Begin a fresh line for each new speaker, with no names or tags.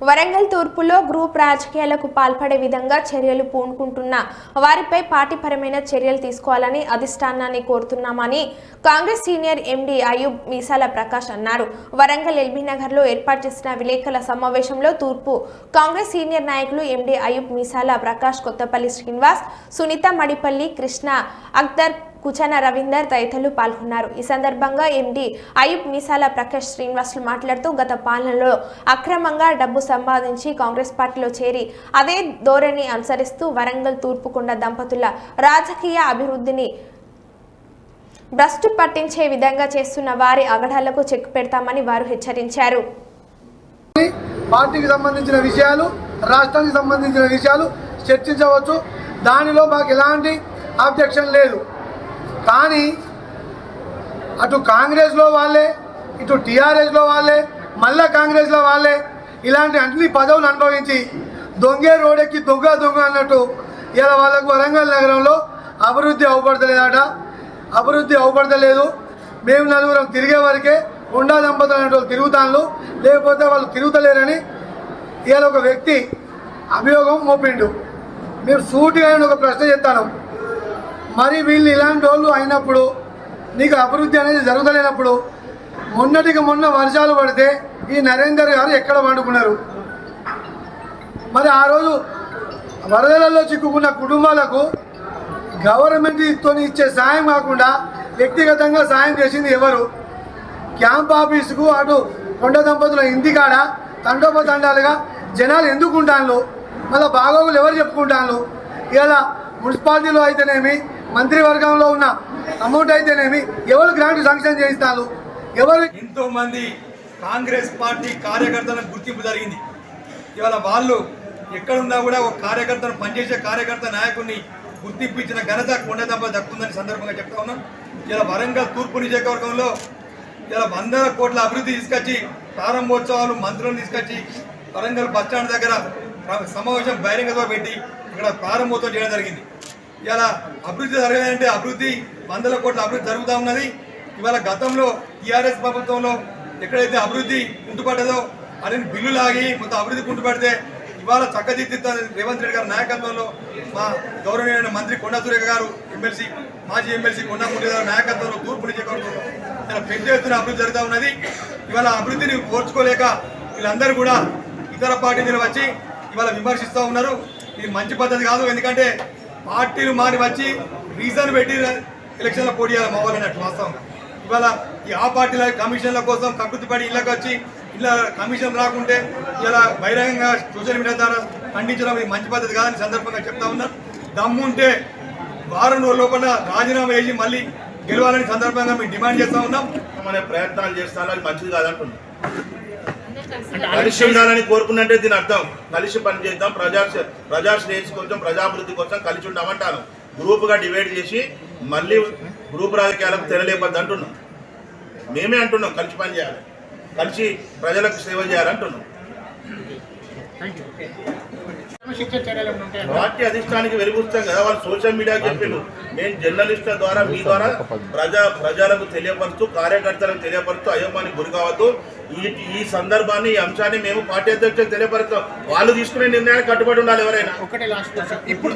Warangal తూర్పులో group రాజకీయాలకు పాల్పడే విధంగా చర్యలు పూనుకుంటున్న వారిపై పార్టీపరమైన చర్యలు తీసుకోవాలని అధిష్టానాన్ని కోరుతున్నామని కాంగ్రెస్ సీనియర్ ఎండీ అయూబ్ మీసాల ప్రకాష్ అన్నారు. వరంగల్ ఎల్బీ నగర్లో ఏర్పాటు చేసిన విలేకరుల సమావేశంలో తూర్పు కాంగ్రెస్ సీనియర్ నాయకులు ఎండీ అయూబ్ మీసాల ప్రకాష్ కొత్తపల్లి శ్రీనివాస్ సునీత మడిపల్లి కృష్ణ అక్దర్ కుచన రవీందర్ తదితరులు పాల్గొన్నారు. ఈ సందర్భంగా ఎండి అయూబ్ మిసాల ప్రకాష్ శ్రీనివాసులు మాట్లాడుతూ గత పాలనలో అక్రమంగా డబ్బు సంపాదించి కాంగ్రెస్ పార్టీలో చేరి అదే ధోరణి అనుసరిస్తూ వరంగల్ తూర్పుకొండ దంపతుల రాజకీయ అభివృద్ధిని భ్రష్టు పట్టించే విధంగా చేస్తున్న వారి అగడాలకు చెక్ పెడతామని వారు హెచ్చరించారు.
పార్టీకి సంబంధించిన విషయాలు రాష్ట్రానికి సంబంధించిన విషయాలు చర్చించవచ్చు. దానిలో మాకు ఎలాంటి ఆబ్జెక్షన్ లేదు. కానీ అటు కాంగ్రెస్లో వాళ్ళే ఇటు టీఆర్ఎస్లో వాళ్ళే మళ్ళా కాంగ్రెస్లో వాళ్ళే ఇలాంటి అన్ని పదవులు అనుభవించి దొంగే రోడెక్కి దొంగ దొంగ అన్నట్టు ఇలా వాళ్ళకు వరంగల్ నగరంలో అభివృద్ధి అవపడతలేదట. అభివృద్ధి అవపడతలేదు. మేము నలుగురం తిరిగే వరకే ఉండా దంపతులు అనే వాళ్ళు తిరుగుతాను లేకపోతే వాళ్ళు తిరుగుతలేరని ఇవాళ ఒక వ్యక్తి అభియోగం మోపిండు. మీరు సూటిగా ఒక ప్రశ్న చెప్తాను మరి వీళ్ళు ఇలాంటి వాళ్ళు అయినప్పుడు నీకు అభివృద్ధి అనేది జరగలేనప్పుడు మొన్నటికి మొన్న వర్షాలు పడితే ఈ నరేందర్ గారు ఎక్కడ పండుకున్నారు? మరి ఆ రోజు వరదలలో చిక్కుకున్న కుటుంబాలకు గవర్నమెంట్ తోని ఇచ్చే సాయం కాకుండా వ్యక్తిగతంగా సాయం చేసింది ఎవరు? క్యాంప్ ఆఫీసుకు అటు కొండ దంపతుల ఇంటికాడ తండోపతండాలుగా జనాలు ఎందుకు ఉంటాను మళ్ళీ బాగోగులు ఎవరు చెప్పుకుంటాను ఇలా మున్సిపాలిటీలో అయితేనేమి మంత్రివర్గంలో ఉన్న అమౌంట్ అయితేనేమి ఎవరు గ్రాంట్ శాంక్షన్ చేయిస్తారు? ఎవరు
ఎంతో మంది కాంగ్రెస్ పార్టీ కార్యకర్తలకు గుర్తింపు జరిగింది. ఇవాళ వాళ్ళు ఎక్కడున్నా కూడా ఒక కార్యకర్తను పనిచేసే కార్యకర్త నాయకుడిని గుర్తింపు ఇచ్చిన ఘనత కొండదెబ్బ దక్కుతుందని సందర్భంగా చెప్తా ఉన్నాం. ఇలా వరంగల్ తూర్పు నియోజకవర్గంలో ఇలా వందల కోట్ల అభివృద్ధి తీసుకొచ్చి ప్రారంభోత్సవాలు మంత్రులను తీసుకొచ్చి వరంగల్ బస్ స్టాండ్ దగ్గర సమావేశం బహిరంగతో పెట్టి ఇక్కడ ప్రారంభోత్సవం చేయడం జరిగింది. ఇలా అభివృద్ధి జరగాలంటే అభివృద్ధి వందల కోట్ల అభివృద్ధి జరుగుతూ ఉన్నది. ఇవాళ గతంలో టీఆర్ఎస్ ప్రభుత్వంలో ఎక్కడైతే అభివృద్ధి కుంటుపడ్డదో అన్ని బిల్లు లాగి మొత్తం అభివృద్ధి కుంటుపడితే ఇవాళ చక్కదిద్దుతున్న రేవంత్ రెడ్డి గారి నాయకత్వంలో మా గౌరవనీయమైన మంత్రి కొండా సురేఖ గారు ఎమ్మెల్సీ మాజీ ఎమ్మెల్సీ కొండా మురళి నాయకత్వంలో తూర్పు నియోజకవర్గంలో ఇలా పెద్ద ఎత్తున అభివృద్ధి జరుగుతూ ఉన్నది. ఇవాళ అభివృద్ధిని ఓర్చుకోలేక వీళ్ళందరూ కూడా ఇతర పార్టీలు వచ్చి ఇవాళ విమర్శిస్తూ ఉన్నారు. ఇది మంచి పద్ధతి కాదు. ఎందుకంటే పార్టీలు మారి వచ్చి రీజన్ పెట్టి ఎలక్షన్లో పోటీ చేయాలి మా అన్నట్టు వాస్తవంగా. ఇవాళ ఈ ఆ పార్టీల కమిషన్ల కోసం కక్కుర్తి పడి ఇళ్ళకి వచ్చి ఇలా కమిషన్ రాకుంటే ఇలా బహిరంగంగా సోషల్ మీడియా ద్వారా ఖండించడం ఇది మంచి పద్ధతి కాదని సందర్భంగా చెప్తా దమ్ము దమ్ముంటే వారం రోజుల లోపల రాజీనామా వేసి మళ్ళీ గెలవాలని సందర్భంగా మేము డిమాండ్ చేస్తా ఉన్నాం.
అనే ప్రయత్నాలు చేస్తాను అది మంచిది కాదంటున్నాం. కలిసి ఉండాలని కోరుకున్నట్టే దీని అర్థం. కలిసి పనిచేద్దాం ప్రజా ప్రజా శ్రేయస్ కోసం ప్రజాభివృద్ధి కోసం కలిసి ఉండమంటాను. గ్రూప్గా డివైడ్ చేసి మళ్ళీ గ్రూప్ రాజకీయాలకు తెరలేపద్దు అంటున్నాం. మేమే అంటున్నాం కలిసి పని చేయాలి. కలిసి ప్రజలకు సేవ చేయాలంటున్నాం. పార్టీ అధిష్టానికి వెలుగుస్తాం కదా వాళ్ళు సోషల్ మీడియా చెప్పిండు నేను జర్నలిస్టుల ద్వారా మీ ద్వారా ప్రజా ప్రజలకు తెలియపరుస్తూ కార్యకర్తలకు తెలియపరుస్తూ అయోమానికి గురి కావద్దు. ఈ ఈ సందర్భాన్ని ఈ అంశాన్ని మేము పార్టీ అధ్యక్షులకు తెలియపరుస్తాం. వాళ్ళు తీసుకునే నిర్ణయానికి కట్టుబడి ఉండాలి ఎవరైనా.
ఒకటే లాస్ట్ ఇప్పుడు